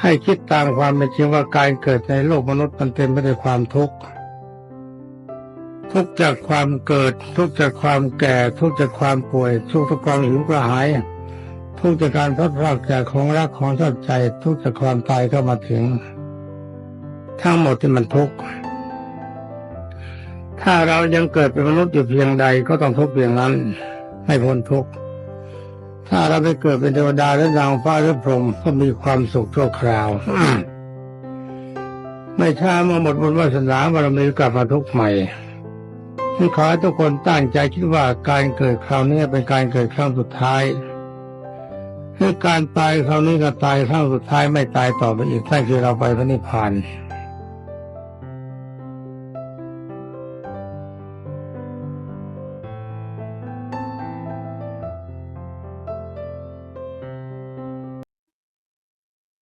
ให้คิดตามความเป็นจริงว่าการเกิดในโลกมนุษย์มันเต็มไปด้วยความทุกข์ ทุกจากความเกิด ทุกจากความแก่ ทุกจากความป่วย ทุกจากความหิวกระหาย ทุกจากการพลัดพรากจากของรักของชอบใจ ทุกจากความตายเข้ามาถึง ทั้งหมดที่มันทุกข์ถ้าเรายังเกิดเป็นมนุษย์อยู่เพียงใดก็ต้องทุกข์เพียงนั้นไม่พ้นทุกข์ ถ้าเราไปเกิดเป็นเทวดาหรือนางฟ้าหรือพรหมก็มีความสุขชั่วคราว ไม่ช้าเมื่อหมดบุญวาสนาบารมีกลับมาทุกข์ใหม่ขอให้ทุกคนตั้งใจคิดว่าการเกิดคราวนี้เป็นการเกิดครั้งสุดท้ายคือการตายคราวนี้ก็ตายครั้งสุดท้ายไม่ตายต่อไปอีกนั่นคือเราไปพระนิพพาน